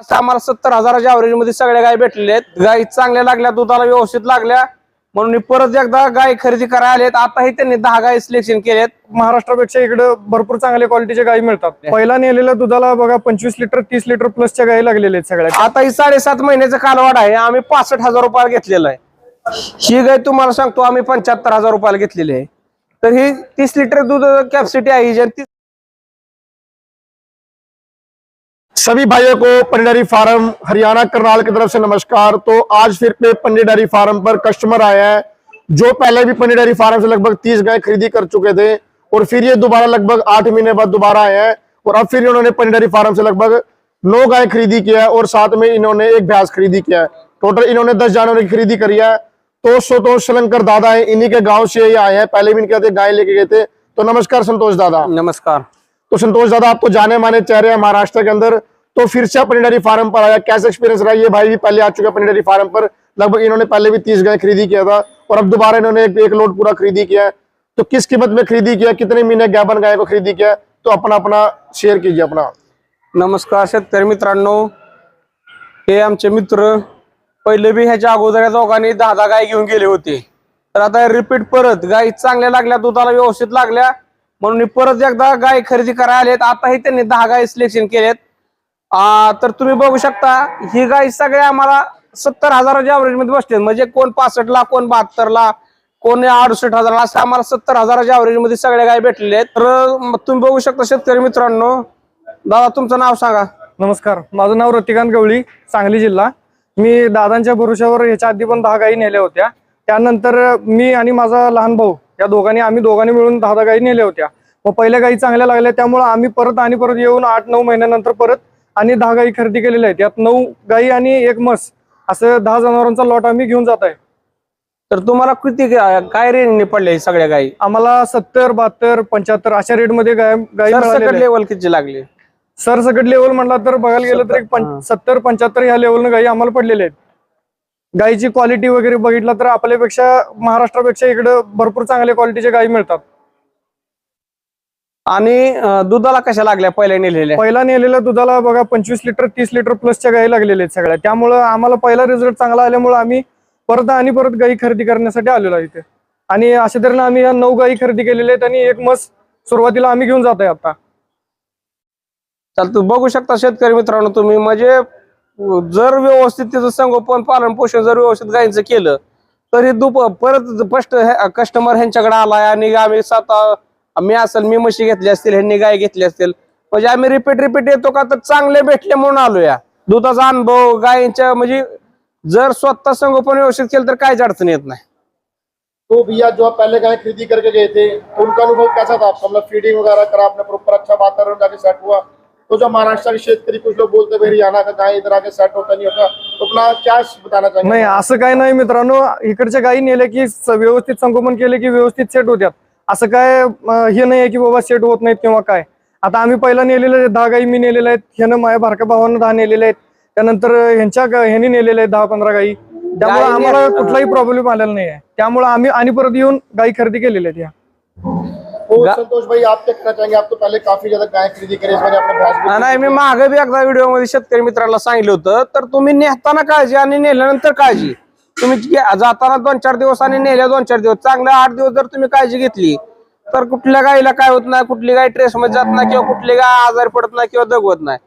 असं आम्हाला सत्तर हजाराच्या ऍव्हरेजमध्ये सगळ्या गाय भेटलेल्या आहेत. गाय चांगल्या लागल्या दुधाला व्यवस्थित लागल्या. म्हणून परत एकदा गाय खरेदी करायला आलेत. आताही त्यांनी दहा गाय सिलेक्शन केलेत महाराष्ट्रापेक्षा इकडे भरपूर चांगल्या क्वालिटीच्या गायी मिळतात. पहिला नेलेल्या दुधाला बघा पंचवीस लिटर तीस लिटर प्लसच्या गायी लागलेल्या आहेत सगळ्या. आता ही साडेसात महिन्याचा कालवाड आहे. आम्ही पासष्ट हजार रुपयाला घेतलेला आहे. ही गाय तुम्हाला सांगतो आम्ही पंच्याहत्तर हजार रुपयाला घेतलेली आहे. तर ही तीस लिटर दूध कॅपॅसिटी आहे. सभी भाइयों को पंडित डेयरी फार्म हरियाणा करनाल की तरफ़ से नमस्कार। तो आज फिर पे पंडित डेयरी फार्म पर कस्टमर आया है जो पहले भी पंडित डेयरी फार्म से लगभग तीस गाय खरीदी कर चुके थे और फिर ये दोबारा लगभग आठ महीने बाद दोबारा आए हैं और अब फिर इन्होंने पंडित डेयरी फार्म से लगभग नौ गाय खरीदी किया है और साथ में इन्होंने एक भैंस खरीदी किया है। टोटल इन्होंने दस जानवरों की खरीदी करी है। तो संतोष शलंकर दादा है इन्हीं के गाँव से ये आए हैं। पहले भी इनके गाय लेके गए थे। तो नमस्कार संतोष दादा। नमस्कार। तो संतोष दादा आप तो जाने माने चेहरे हैं महाराष्ट्र के अंदर। तो फिर से अपने डेयरी फार्म पर आया। कैसा एक्सपीरियंस रहा? ये भाई भी पहले आ चुके अपने डेयरी फार्म पर। लगभग इन्होंने पहले भी तीस गाय खरीदी किया था और अब दोबारा इन्होंने एक, एक लोड पूरा खरीदी किया है। तो किस कीमत में खरीदी किया? कितने महीने गैबन गाय को खरीदी किया तो अपना अपना शेयर कीजिए अपना। नमस्कार शेतकरी मित्रांनो। हे आमचे मित्र पहिले बी ह्याच्या अगोदर या दोघांनी दहा दहा गाय घेऊन गेले होते. तर आता रिपीट परत गाय चांगल्या लागल्या दुधाला व्यवस्थित लागल्या. म्हणून परत एकदा गाय खरेदी करायला आलेत. आताही त्यांनी दहा गाय सिलेक्शन केलेत तर तुम्ही बघू शकता ही गाय सगळ्या आम्हाला सत्तर हजाराच्या ऍव्हरेजमध्ये बसते म्हणजे कोण पासष्ट ला कोण बहात्तर ला कोण अडुसष्ट हजारला असं आम्हाला सत्तर हजाराच्या ऍव्हरेजमध्ये सगळ्या गाय भेटलेल्या आहेत. तर तुम्ही बघू शकता शेतकरी मित्रांनो. दादा तुमचं नाव सांगा. नमस्कार माझं नाव रतिकांत गवळी सांगली जिल्हा. मी दादांच्या भरोशावर ह्याच्या आधी पण दहा गायी नेल्या होत्या. त्यानंतर मी आणि माझा लहान भाऊ या दोघांनी आम्ही दोघांनी मिळून दहा दहा गायी नेल्या होत्या. मग पहिल्या गायी चांगल्या लागल्या त्यामुळे आम्ही परत आणि परत येऊन आठ नऊ महिन्यानंतर परत आणि दहा गायी खरेदी केलेल्या आहेत. यात नऊ गायी आणि एक म्हस. असं दहा जनावरांचा लॉट आम्ही घेऊन जात आहे. तर तुम्हाला किती गा- काय रेंजने पडले सगळ्या गायी आम्हाला सत्तर बहात्तर पंच्याहत्तर अशा रेटमध्ये गाय गायी मिळालेल्या आहेत. लेवल किती लागली? सरसकट लेवल म्हणला तर बघायला गेलं तर एक पं- सत्तर पंच्याहत्तर ह्या लेवलनं गायी आम्हाला पडलेल्या आहेत. गायीची क्वालिटी वगैरे बघितला तर आपल्यापेक्षा महाराष्ट्रापेक्षा इकडे भरपूर चांगल्या क्वालिटीच्या गायी मिळतात. आणि दुधाला कशा लागल्या पहिल्या नेलेल्या? पहिला नेलेल्या दुधाला बघा पंचवीस लिटर तीस लिटर प्लसच्या गायी लागलेल्या आहेत सगळ्या. त्यामुळं आम्हाला पहिला रिझल्ट चांगला आल्यामुळे आम्ही परत आणि परत गायी खरेदी करण्यासाठी आलेलो आहे इथे. आणि अशा तऱ्हेनं आम्ही या नऊ गायी खरेदी केलेल्या आहेत आणि एक मस सुरुवातीला आम्ही घेऊन जात आहे आता. चालतं बघू शकता शेतकरी मित्रांनो तुम्ही म्हणजे जर व्यवस्थित त्याचं संगोपन पालन पोषण जर व्यवस्थित गायीचं केलं तर हे दुप परत फर्स्ट कस्टमर ह्यांच्याकडे आलाय आणि आम्ही स्वतः मी असेल मी म्हशी घेतली असतील ह्यांनी गाय घेतली असतील. म्हणजे आम्ही रिपीट रिपीट येतो का तर चांगले भेटले म्हणून आलो या दुधाचा अनुभव गायींच्या म्हणजे जर स्वतः संगोपन व्यवस्थित केलं तर काहीच अडचण येत नाही. तो भैया जो आप पहले गाय खरीदी करके गए थे तो उनका अनुभव कैसा था? आपका मतलब फीडिंग वगैरह करा आपने प्रॉपर अच्छा वातावरण जाके सेट हुआ। तो जो महाराष्ट्र के शेतकरी कुछ लोग बोलते भाई हरियाणा का गाय इधर आके सेट होता नहीं होता। तो अपना क्या बताना चाहेंगे? नाही असं काय नाही मित्रांनो. इकडच्या गायी नेल्या की व्यवस्थित संगोपन केले की व्यवस्थित सेट होत्यात. असं काय हे नाही की बाबा सेट होत नाहीत किंवा काय. आता आम्ही पहिला नेलेले आहेत, दहा गायी मी नेलेल्या आहेत ह्यानं माझ्या बारक्या भावानं दहा नेलेल्या आहेत. त्यानंतर ह्यांच्या ह्यांनी नेलेल्या आहेत दहा पंधरा गायी त्यामुळे आम्हाला ने- कुठलाही प्रॉब्लेम आलेला नाही आहे. त्यामुळे आम्ही आणि परत येऊन गायी खरेदी केलेल्या आहेत या. तो गा- संतोष भाई आप क्या कहना चाहेंगे आप तो पहले काफी ज्यादा गाय खरीदी करी नाही, मी मागे बी एकदा व्हिडिओमध्ये शेतकरी मित्रांना सांगितलं होतं तर तुम्ही नेताना काळजी आणि नेल्यानंतर काळजी. तुम्ही जाताना दोन चार दिवस आणि नेल्या दोन चार दिवस. चांगला आठ दिवस जर तुम्ही काळजी घेतली तर कुठल्या गायीला काय होत नाही कुठली गाय ट्रेस मध्ये जात नाही किंवा कुठली गाय आजारी पडत नाही किंवा दगवत नाही.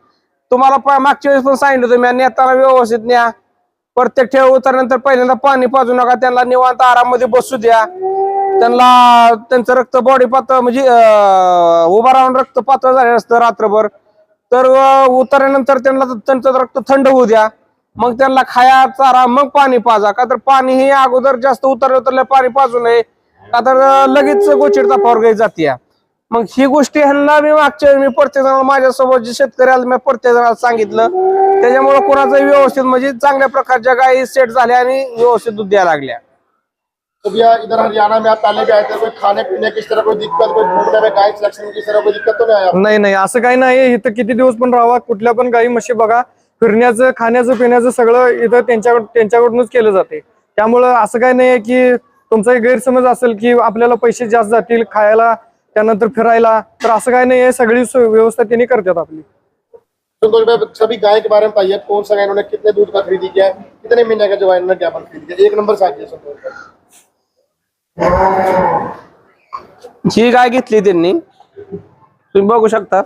तुम्हाला मागच्या वेळेस पण सांगितलं तुम्ही नेताना व्यवस्थित न्या. प्रत्येक ठेव उतरल्यानंतर पहिल्यांदा पाणी पाजू नका त्यांना निवांत आराममध्ये बसू द्या. त्यांना त्यांचं रक्त बॉडी पातळ म्हणजे उभा राहून रक्त पातळ झालेलं असतं रात्रभर. तर उतरल्यानंतर त्यांना त्यांचं रक्त थंड होऊ द्या. मग त्यांना खाया चारा मग पाणी पाजा. का तर पाणी हे अगोदर जास्त उतरल्या उतरल्या पाणी पाजू नये. का तर लगेच गोचिड तापावर गाई जाते मग ही गोष्टी ह्यांना मी मागच्या वेळी मी प्रत्येक जणाला माझ्यासोबत जे शेतकरी आले मी प्रत्येक जणाला सांगितलं. त्याच्यामुळे कोणाचं व्यवस्थित म्हणजे चांगल्या प्रकारच्या गायी सेट झाल्या आणि व्यवस्थित दूध द्यायला लागल्या. तो भैया इधर हरियाणा में आप पहले भी आए थे कोई खाने पीने की इस तरह कोई दिक्कत कोई घूमने में गाय सिलेक्शन की इस तरह कोई दिक्कत तो नहीं आया? नाही नाही असं काही नाही इथं किती दिवस पण राहावा कुठल्या पण गायी म्हशी बघा फिरण्याचं खाण्याचं पिण्याचं सगळं इथं त्यांच्याकडून त्यांच्याकडूनच केलं जाते. त्यामुळं असं काही नाही की तुमचा एक गैरसमज असेल की आपल्याला पैसे जास्त जातील खायला त्यानंतर फिरायला तर असं काही नाही आहे सगळी व्यवस्था त्यांनी करतात आपली. संतोष भाई सभी गाय के बारे में बताइए कौन सा गाय इन्होंने कितने दूध का खरीदी किया? है कितने महीने का जो है इन्होंने ज्ञापन खरीद किया एक नंबर संतोष भाई ही गाय घेतली त्यांनी. तुम्ही बघू शकता.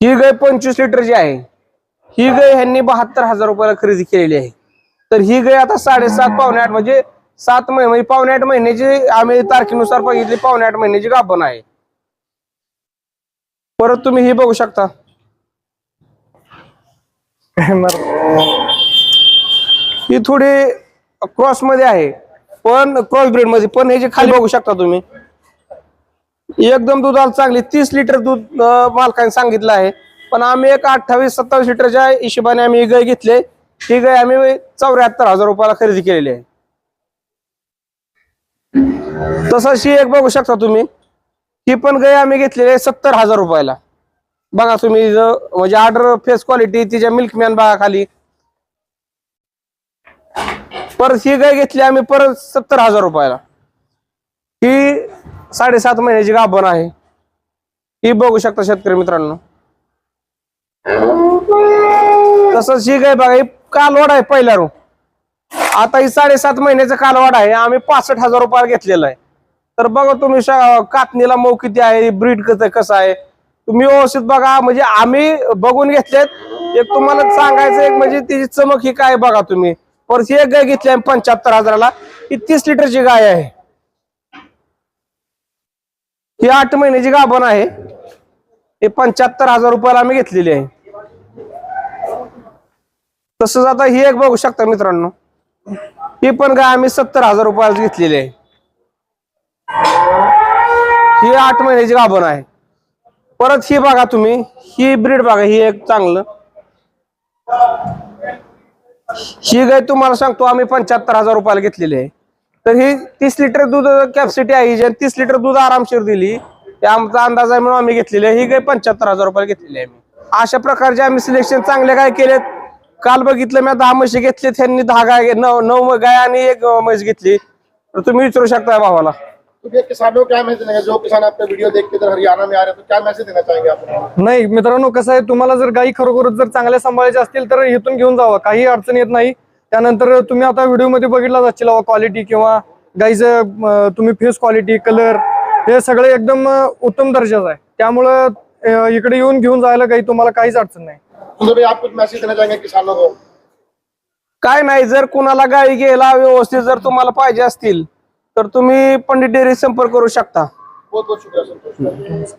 ही गाय पंचवीस लिटरची आहे. ही गाय ह्यांनी बहात्तर हजार रुपयाला खरेदी केलेली आहे. तर ही गाय आता साडेसात पावणे आठ म्हणजे सात महिने म्हणजे पावणे आठ महिन्याची आम्ही तारखेनुसार बघितली पावणे आठ महिन्याची गाभण आहे. परत तुम्ही ही बघू शकता. ही थोडी क्रॉसमध्ये आहे. पण क्रॉस ब्रीडमध्ये पण ह्याची खाली बघू शकता तुम्ही. एकदम दुधाला चांगली तीस लिटर दूध मालकाने सांगितलं आहे. पण आम्ही एक अठ्ठावीस सत्तावीस लिटरच्या हिशोबाने आम्ही गाय घेतली ही गाय आम्ही चौऱ्याहत्तर हजार रुपयाला खरेदी केलेली आहे. तसंच ही एक बघू शकता तुम्ही ही पण गाय आम्ही घेतलेली आहे सत्तर हजार रुपयाला. बघा तुम्ही म्हणजे ऑर्डर फेस क्वालिटी तिच्या मिल्कमॅन बघा खाली परत ही गाय घेतली आम्ही परत सत्तर हजार रुपयाला. ही साडेसात महिन्याची गाभण आहे. ही बघू शकता शेतकरी मित्रांनो. तसंच ही गाय बघा ही कालवाड आहे पहिल्या रो आता ही साडेसात महिन्याचा कालवाड आहे आम्ही पासष्ट हजार रुपयाला घेतलेला आहे. तर बघा तुम्ही कातणीला मऊ किती आहे ब्रीड कसं कसं आहे. तुम्ही व्यवस्थित बघा म्हणजे आम्ही बघून घेतलेत. एक तुम्हाला सांगायचं एक म्हणजे तिची चमक ही काय बघा तुम्ही. परत एक गाय घेतली आहे पंच्याहत्तर हजाराला. ही तीस लिटरची गाय आहे. ही आठ महिन्याची गाभण आहे. हे पंच्याहत्तर हजार रुपयाला आम्ही घेतलेली आहे. तसंच आता ही एक बघू शकता मित्रांनो. ही पण गाय आम्ही सत्तर हजार रुपयाला घेतलेली आहे. ही आठ महिन्याची गाभण आहे. परत ही बघा तुम्ही ही ब्रीड बघा ही एक चांगलं. ही गाय तुम्हाला सांगतो आम्ही पंच्याहत्तर हजार रुपयाला घेतलेली आहे. तर ही तीस लिटर दूध कॅपॅसिटी आहे ही ज्याने तीस लिटर दूध आरामशीर दिली. ते आमचा अंदाज आहे म्हणून आम्ही घेतलेली आहे. ही गाय पंच्याहत्तर हजार रुपयाला घेतलेली आहे आम्ही. अशा प्रकारचे आम्ही सिलेक्शन चांगले काय केलेत? काल बघितलं मी दहा म्हशी घेतली त्यांनी दहा गाय नऊ नऊ गाय आणि एक म्हैस घेतली. तर तुम्ही विचारू शकता भावाला. तो भैया किसानों को क्या मैसेज देंगे जो किसान आपका वीडियो देख के इधर हरियाणा में आ रहे हैं तो क्या मैसेज देना चाहेंगे आप नाही मित्रांनो कसं आहे तुम्हाला जर गायी खरोखरच जर चांगल्या सांभाळायच्या असतील तर इथून घेऊन जावा. काही अडचण येत नाही. त्यानंतर तुम्ही आता व्हिडिओमध्ये बघितला जाशील क्वालिटी किंवा गाईचं तुम्ही फेस क्वालिटी कलर हे सगळे एकदम उत्तम दर्जाचं आहे. त्यामुळं इकडे येऊन घेऊन जायला काही तुम्हाला काहीच अडचण नाही. आप कुछ मैसेज देना चाहेंगे किसानों को? काय नाही जर कुणाला गाई घ्यायला व्यवस्थित जर तुम्हाला पाहिजे असतील तर तुम्ही पंडित डेअरी संपर्क करू शकता. बहुत बहुत शुक्रिया संतोष